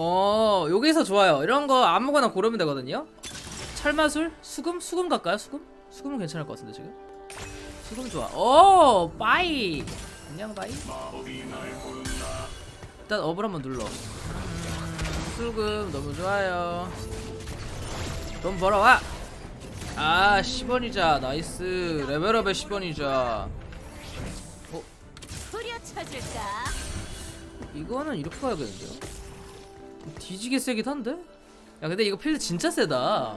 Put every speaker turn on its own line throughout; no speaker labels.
어 여기서 좋아요. 이런 거 아무거나 고르면 되거든요. 철마술? 수금? 수금 갈까요? 수금? 수금은 괜찮을 것 같은데 지금? 수금 좋아. 오 빠이. 안녕 빠이. 일단 업을 한번 눌러. 음, 수금 너무 좋아요. 돈 벌어와. 아 10원이자. 나이스. 레벨업에 10원이자.
후려쳐줄까?
이거는 이렇게 가야겠는데요? 뒤지게 세긴 한데? 야 근데 이거 필드 진짜 세다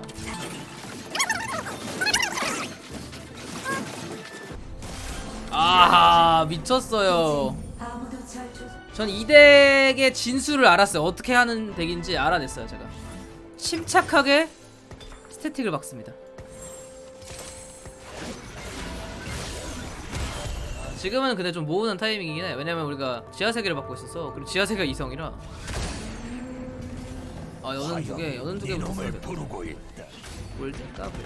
아 미쳤어요 전 이 덱의 진수를 알았어요 어떻게 하는 덱인지 알아냈어요 제가 침착하게 스태틱을 박습니다 지금은 근데 좀 모으는 타이밍이긴 해. 왜냐면 우리가 지하 세계를 받고 있었어. 그리고 지하 세계가 이성이라. 아 연은 두 개, 연은 두개 붙었어야
이놈을
돼.
부르고 있다.
골드 까불.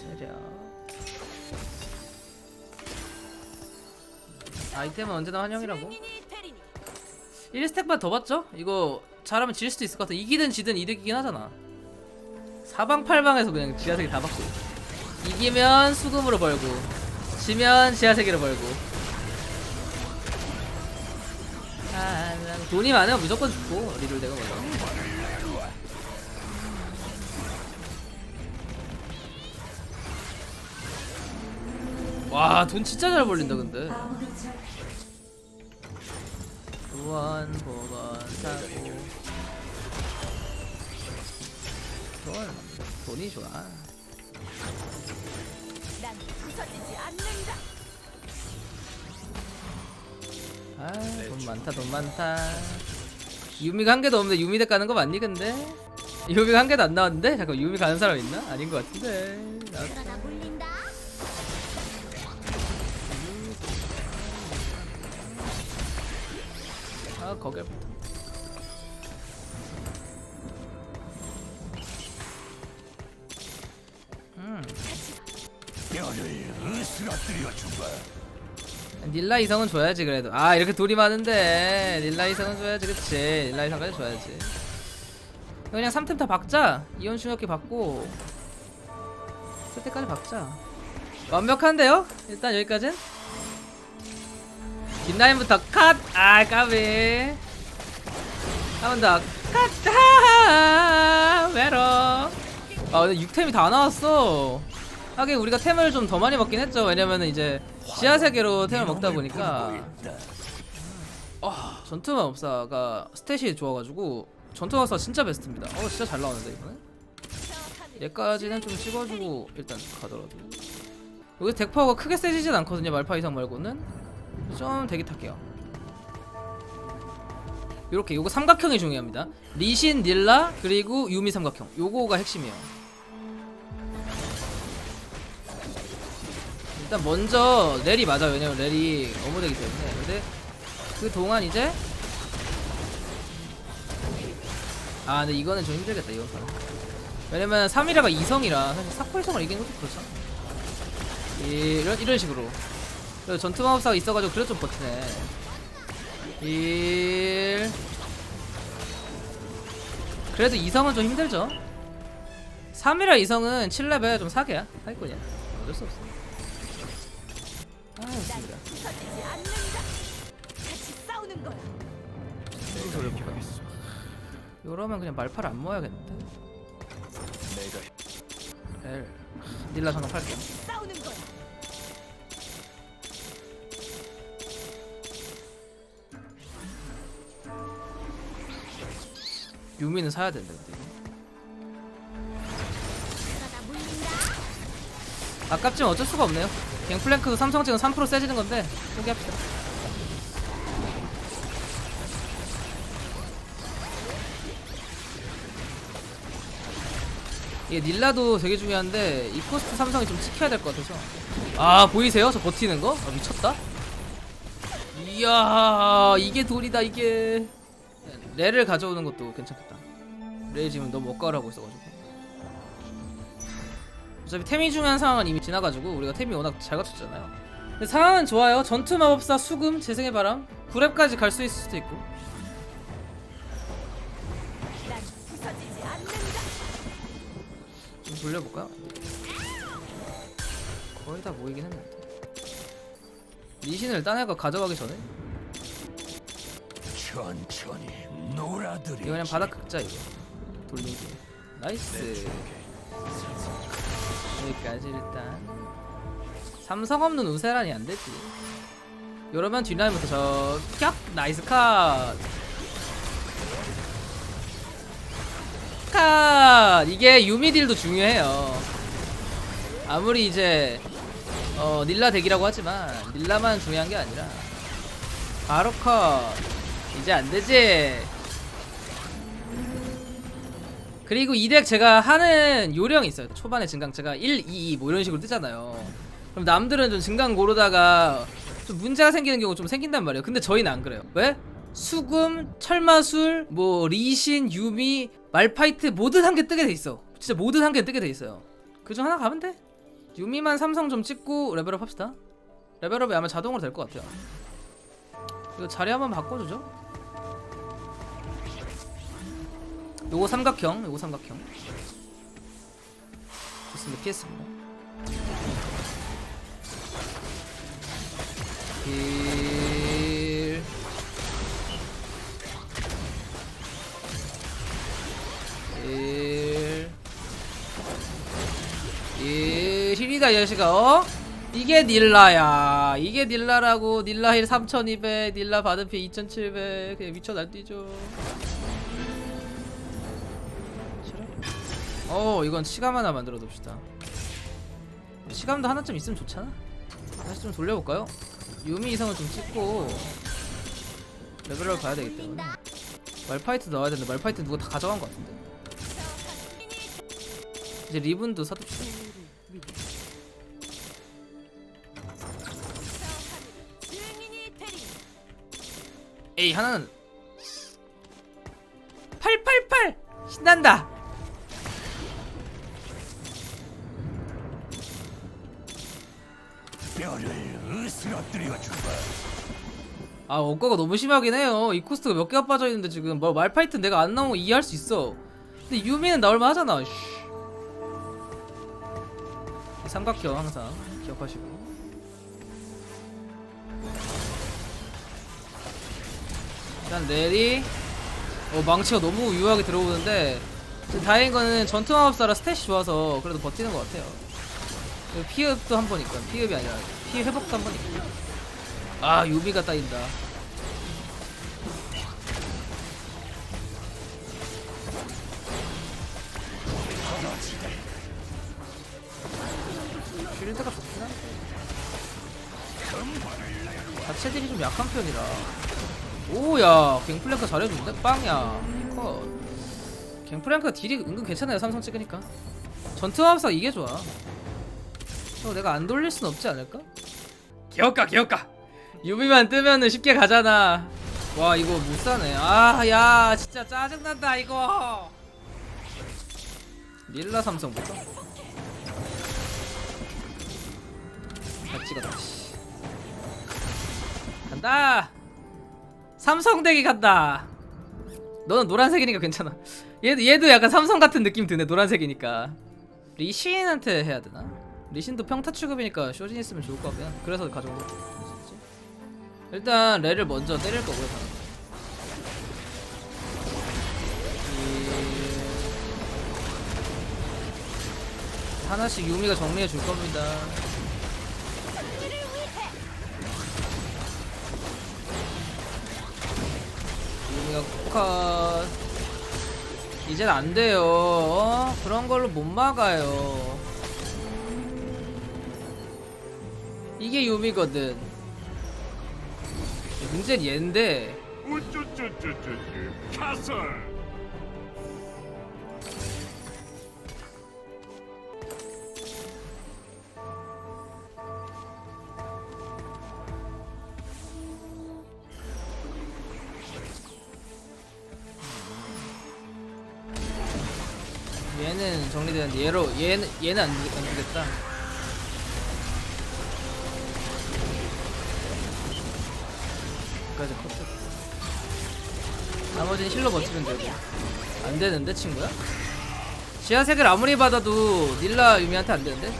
체력. 아이템은 언제나 환영이라고.
주인이니 대리니
1스택만 더 받죠? 이거 잘하면 질 수도 있을 것 같아. 이기든 지든 이득이긴 하잖아. 사방팔방에서 그냥 지하세계 다 받고. 이기면 수금으로 벌고, 지면 지하세계로 벌고. 돈이 많으면 무조건 죽고 리롤 내가 걸려. 와, 돈 진짜 잘 벌린다 근데. 보건 보건 사고 돈 돈이 좋아
난 부서지지 않는다.
아 돈 많다 돈 많다. 유미가 한 개도 없는데 유미 덱 가는 거 맞니 근데? 유미가 한 개도 안 나왔는데? 잠깐 유미 가는 사람 있나? 아닌 것 같은데. 나-
그러다 물린다.
아음
뼈를 으스러뜨려 주마.
닐라 이성은 줘야지 그래도. 아 이렇게 둘이 많은데. 닐라 이성은 줘야지 그치. 닐라 이성까지 줘야지. 그냥 3템 다 박자. 이온 충격기 받고. 쓸 때까지 박자. 완벽한데요? 일단 여기까진 뒷라인부터 컷! 아 까비. 한 번 더. 컷! 아, 외로. 아 근데 6템이 다 나왔어 하긴 우리가 템을 좀 더 많이 먹긴 했죠. 왜냐면은 이제 지하 세계로 템을 먹다 보니까. 아 전투만 업사가 스탯이 좋아가지고 전투 업사 진짜 베스트입니다. 어 진짜 잘 나오는데 이번에 얘까지는 좀 찍어주고 일단 가더라도. 여기 덱 파워가 크게 세지진 않거든요 말파 이상 말고는. 좀 대기 탈게요. 요렇게 요거 삼각형이 중요합니다. 리신 닐라 그리고 유미 삼각형. 요거가 핵심이에요 일단 먼저 렐이 맞아요. 왜냐면 렐이 어무되기 때문에. 근데 그 동안 이제 아 근데 이거는 좀 힘들겠다 이번 판은 왜냐면 3이라가 2성이라 사실 사코이성을 이기는 것도 그렇잖아 이런, 이런 식으로. 그리고 전투마법사가 있어가지고 그래도 좀 버티네. 1 그래도 2성은 좀 힘들죠. 3이라 2성은 7레벨 좀 사기야. 사기꾼이야 어쩔 수 없어
아난
좋습니다
부서지지 않는다. 같이 싸우는 거야.
돌려보겠어.
이러면 그냥 말파를 안 모아야겠는데
내가
렐 닐라 상관 팔게
싸우는 거야.
유미는 사야 된다 근데
그러다 물린다.
아깝지만 어쩔 수가 없네요 그냥 플랭크도 삼성 찍은 3% 세지는 건데 포기합시다. 이게 닐라도 되게 중요한데 이 코스트 삼성이 좀 지켜야 될 것 같아서. 아 보이세요? 저 버티는 거? 아, 미쳤다. 이야 이게 돌이다 이게. 레를 가져오는 것도 괜찮겠다. 레 지금 너무 억가를 하고 있어가지고 어차피 템이 중요한 상황은 이미 지나가지고 우리가 템이 워낙 잘 갖췄잖아요. 근데 상황은 좋아요. 전투 마법사 수금 재생의 바람 9렙까지 갈 수 있을 수도 있고. 좀 돌려볼까요? 거의 다 모이긴 했는데. 리신을 딴 애가 가져가기 전에?
천천히 놀아들이.
이거 그냥 바닥 긁자 이거. 돌리기. 나이스 여기까지 일단. 삼성 없는 우세란이 안 되지. 이러면 뒷라인부터 저격 나이스 컷! 컷! 이게 유미딜도 중요해요. 아무리 이제 어 닐라 덱이라고 하지만 닐라만 중요한 게 아니라. 바로 컷! 이제 안 되지 그리고 이 덱 제가 하는 요령이 있어요. 초반에 증강체가 1, 2, 2 뭐 이런 식으로 뜨잖아요. 그럼 남들은 좀 증강 고르다가 좀 문제가 생기는 경우 좀 생긴단 말이에요. 근데 저희는 안 그래요. 왜? 수금, 철마술, 뭐 리신, 유미, 말파이트 모든 한 개 뜨게 돼 있어. 진짜 모든 한 개 뜨게 돼 있어요. 그중 하나 가면 돼. 유미만 삼성 좀 찍고 레벨업 합시다. 레벨업이 아마 자동으로 될 것 같아요. 이거 자리 한번 바꿔주죠. 요거 삼각형, 요거 삼각형. 좋습니다. 피했습니다. 힐. 힐. 힐. 힐이다, 이 자식아, 어? 이게 닐라야. 이게 닐라라고. 닐라 힐 3200, 닐라 받은 피 2700. 그냥 미쳐 날뛰죠. 어 이건 치감 하나 만들어 둡시다. 치감도 하나쯤 있으면 좋잖아. 다시 좀 돌려볼까요? 유미 이상을 좀 찍고 레벨을 가야 되기 때문에. 말파이트 넣어야 되는데 말파이트 누가 다 가져간 것 같은데. 이제 리븐도 사둡시다. 에이 하나는 888 신난다 아 억가가 너무 심하긴 해요. 이 코스트가 몇 개가 빠져있는데 지금 뭐 말파이트 내가 안 나오면 이해할 수 있어. 근데 유미는 나올만 하잖아. 삼각형 항상 기억하시고. 일단 내리 어 망치가 너무 유효하게 들어오는데 다행인 거는 전투마법사라 스탯이 좋아서 그래도 버티는 것 같아요. 피흡도 한 번 있고 피흡이 아니라 피 회복도 한 번 있고 아 유비가 따인다. 쉴드가 좋긴 한데. 자체들이 좀 약한 편이라. 오야 갱플랭크 잘해준대 빵야. 컷. 갱플랭크 딜이 은근 괜찮아요 삼성 찍으니까. 전투합사 이게 좋아. 어, 내가 안 돌릴 순 없지 않을까? 기억가 기억가 유비만 뜨면은 쉽게 가잖아. 와 이거 못 사네. 아 야 진짜 짜증난다 이거. 릴라 삼성부터 다 찍었다 씨. 간다! 삼성 대기 간다. 너는 노란색이니까 괜찮아. 얘도 얘도 약간 삼성 같은 느낌 드네 노란색이니까. 리신한테 해야 되나? 리신도 평타 취급이니까 쇼진 있으면 좋을 것 같긴 한 그래서 가져온 거지 일단 레를 먼저 때릴 거고요. 이- 하나씩 유미가 정리해 줄 겁니다. 유미가 컷. 이젠 안 돼요. 어? 그런 걸로 못 막아요. 이게 유미거든 문제는 얘인데
우쭈쭈쭈쭈쭈 카설.
얘는 정리되는데 얘로 얘는 얘는 안, 되- 안 되겠다 여기까지 컷했고 나머지는 힐러 버티면 되고 안 되는데 친구야? 지하색을 아무리 받아도 닐라 유미한테 안 되는데?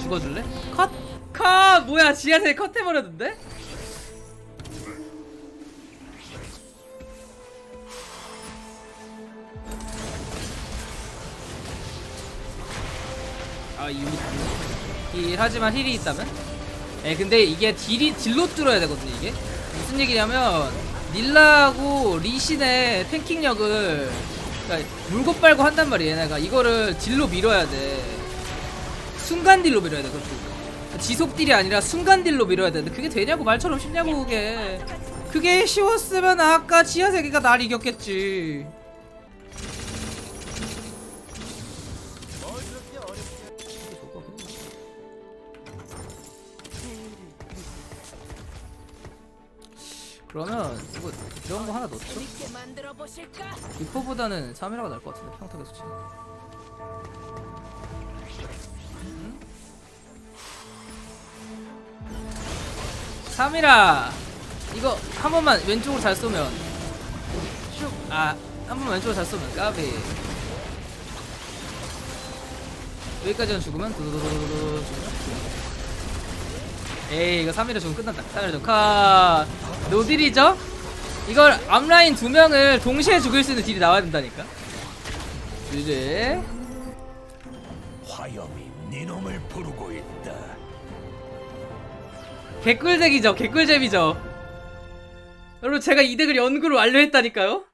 죽어줄래? 컷! 컷! 뭐야 지하색 컷 해버렸는데? 아 유미 힐 하지만 힐이 있다면? 에 근데 이게 딜이 딜로 뚫어야 되거든요 이게 무슨 얘기냐면 닐라하고 리신의 탱킹력을 그러니까 물고 빨고 한단 말이야 얘네가. 이거를 딜로 밀어야 돼. 순간 딜로 밀어야 돼 그렇죠 지속 딜이 아니라 순간 딜로 밀어야 되는데 그게 되냐고 말처럼 쉽냐고 그게. 그게 쉬웠으면 아까 지하세계가 날 이겼겠지 그러면 이거 이런 거 하나 넣죠?
재밌게 만들어 보실까?
리퍼보다는 3이라가 나을 것 같은데 평타계속 치면 음? 3이라! 이거 한 번만 왼쪽으로 잘 쏘면. 슉아한 번만 왼쪽으로 잘 쏘면. 까비. 여기까지는 죽으면 두두두두두 에이 이거 3일에 죽으면 끝난다. 3일에 죽으면 컷 노딜이죠? 이걸 앞라인 두 명을 동시에 죽일 수 있는 딜이 나와야 된다니까 이제
화염이 네 놈을 부르고 있다.
개꿀덱이죠 개꿀잼이죠 여러분 제가 이 덱을 연구를 완료했다니까요